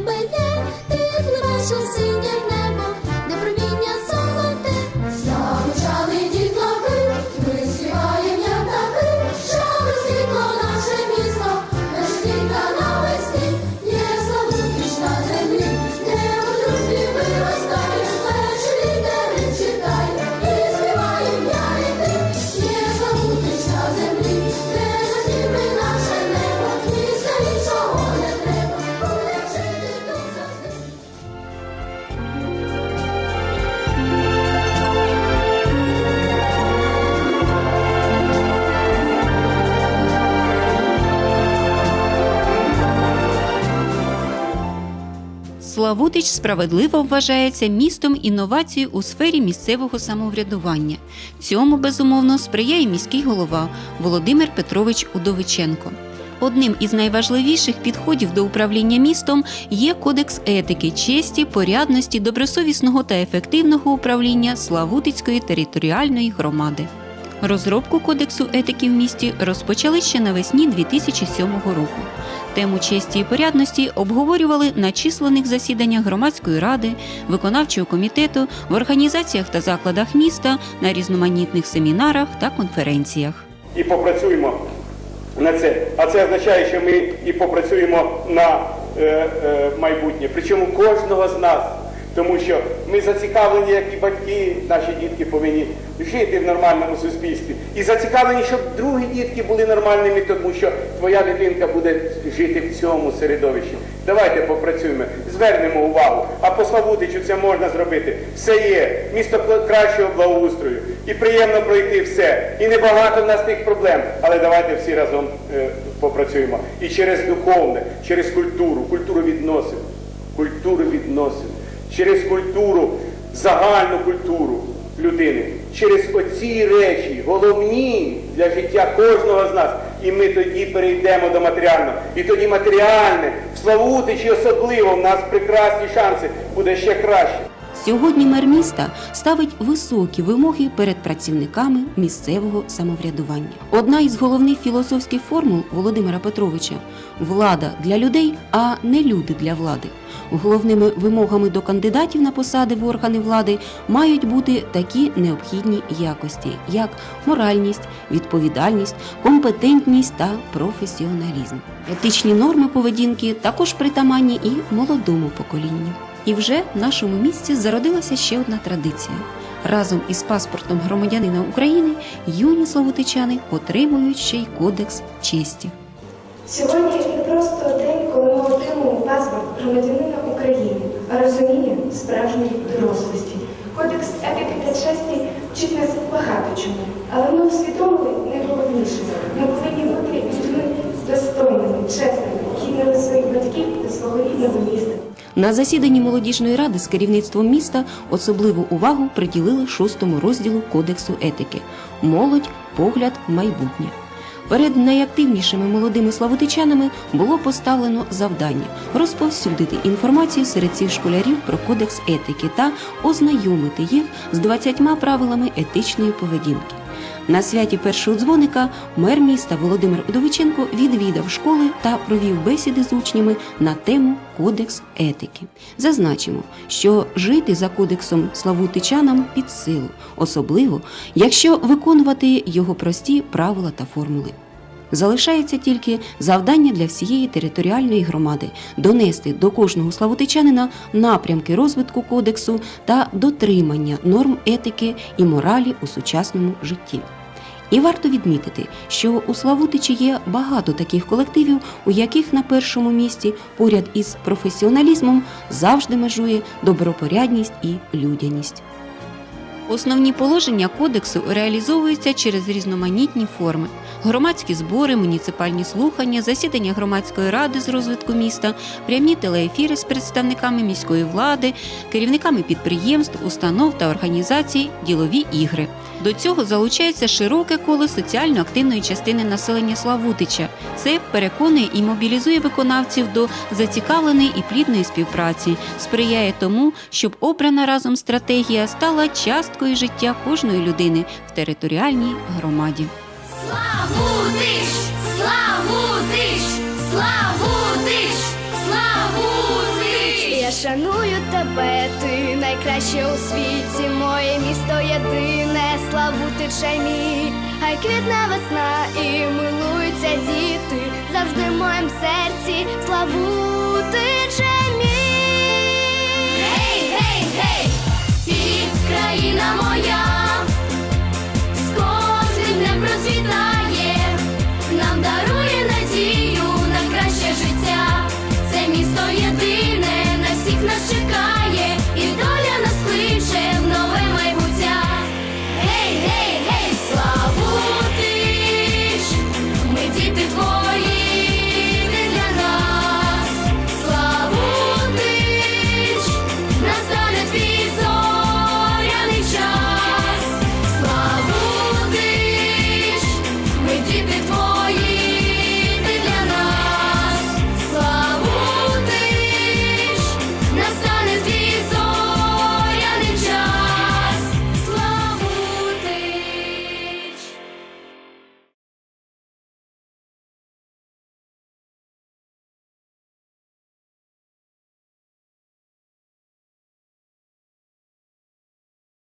мене, ти пливеш осіння. Славутич справедливо вважається містом інновацій у сфері місцевого самоврядування. Цьому безумовно сприяє міський голова Володимир Петрович Удовиченко. Одним із найважливіших підходів до управління містом є кодекс етики, честі, порядності, добросовісного та ефективного управління Славутицької територіальної громади. Розробку кодексу етики в місті розпочали ще навесні 2007 року. Тему честі і порядності обговорювали на численних засіданнях громадської ради, виконавчого комітету, в організаціях та закладах міста, на різноманітних семінарах та конференціях. і попрацюємо на це. А це означає, що ми і попрацюємо на е, е, майбутнє. Причому кожного з нас. Тому що ми зацікавлені, як і батьки, наші дітки повинні жити в нормальному суспільстві. І зацікавлені, щоб другі дітки були нормальними, тому що твоя дитинка буде жити в цьому середовищі. Давайте попрацюємо, звернемо увагу. А по Славутичу це можна зробити. Все є. Місто кращого благоустрою. І приємно пройти все. І небагато в нас тих проблем. Але давайте всі разом е, попрацюємо. І через духовне, через культуру, культуру відносин, культуру відносин, через культуру, загальну культуру людини, через оці речі, головні для життя кожного з нас. І ми тоді перейдемо до матеріального. І тоді матеріальне, в Славутичі особливо, в нас прекрасні шанси, буде ще краще. Сьогодні мер міста ставить високі вимоги перед працівниками місцевого самоврядування. Одна із головних філософських формул Володимира Петровича влада для людей, а не люди для влади. Головними вимогами до кандидатів на посади в органи влади мають бути такі необхідні якості, як моральність, відповідальність, компетентність та професіоналізм. Етичні норми поведінки також притаманні і молодому поколінню. І вже в нашому місті зародилася ще одна традиція. Разом із паспортом громадянина України юні славутичани отримують ще й кодекс честі. Сьогодні не просто день, коли ми отримуємо паспорт громадянина України, а розуміння справжньої дорослості. Кодекс етики та честі вчить нас багато чому, але ми усвідомили найголовніше. Ми повинні бути людьми достойними, чесними, гідними своїх батьків та свого рідного міста. На засіданні молодіжної ради з керівництвом міста особливу увагу приділили шостому розділу Кодексу етики Молодь, погляд, майбутнє. Перед найактивнішими молодими славутичанами було поставлено завдання розповсюдити інформацію серед цих школярів про кодекс етики та ознайомити їх з 20 правилами етичної поведінки. На святі першого дзвоника мер міста Володимир Удовиченко відвідав школи та провів бесіди з учнями на тему Кодекс етики. Зазначимо, що жити за кодексом славутичанам під силу, особливо якщо виконувати його прості правила та формули. Залишається тільки завдання для всієї територіальної громади донести до кожного славутичанина напрямки розвитку кодексу та дотримання норм етики і моралі у сучасному житті. І варто відмітити, що у Славутичі є багато таких колективів, у яких на першому місці поряд із професіоналізмом завжди межує добропорядність і людяність. Основні положення кодексу реалізовуються через різноманітні форми: громадські збори, муніципальні слухання, засідання громадської ради з розвитку міста, прямі телеефіри з представниками міської влади, керівниками підприємств, установ та організацій, ділові ігри. До цього залучається широке коло соціально активної частини населення Славутича. Це переконує і мобілізує виконавців до зацікавленої і плідної співпраці, сприяє тому, щоб обрана разом стратегія стала часткою життя кожної людини в територіальній громаді. Славутич! Славутич! Славутич! Шаную тебе, ти найкраще у світі, моє місто єдине, славу ти мій, хай квітне весна і милуються діти, завжди в моєму серці, славу ти чаймі. Гей, гей, гей, і країна моя, з кожним днем процвітає, нам дарує надію на краще життя, це місто єдине. It's more.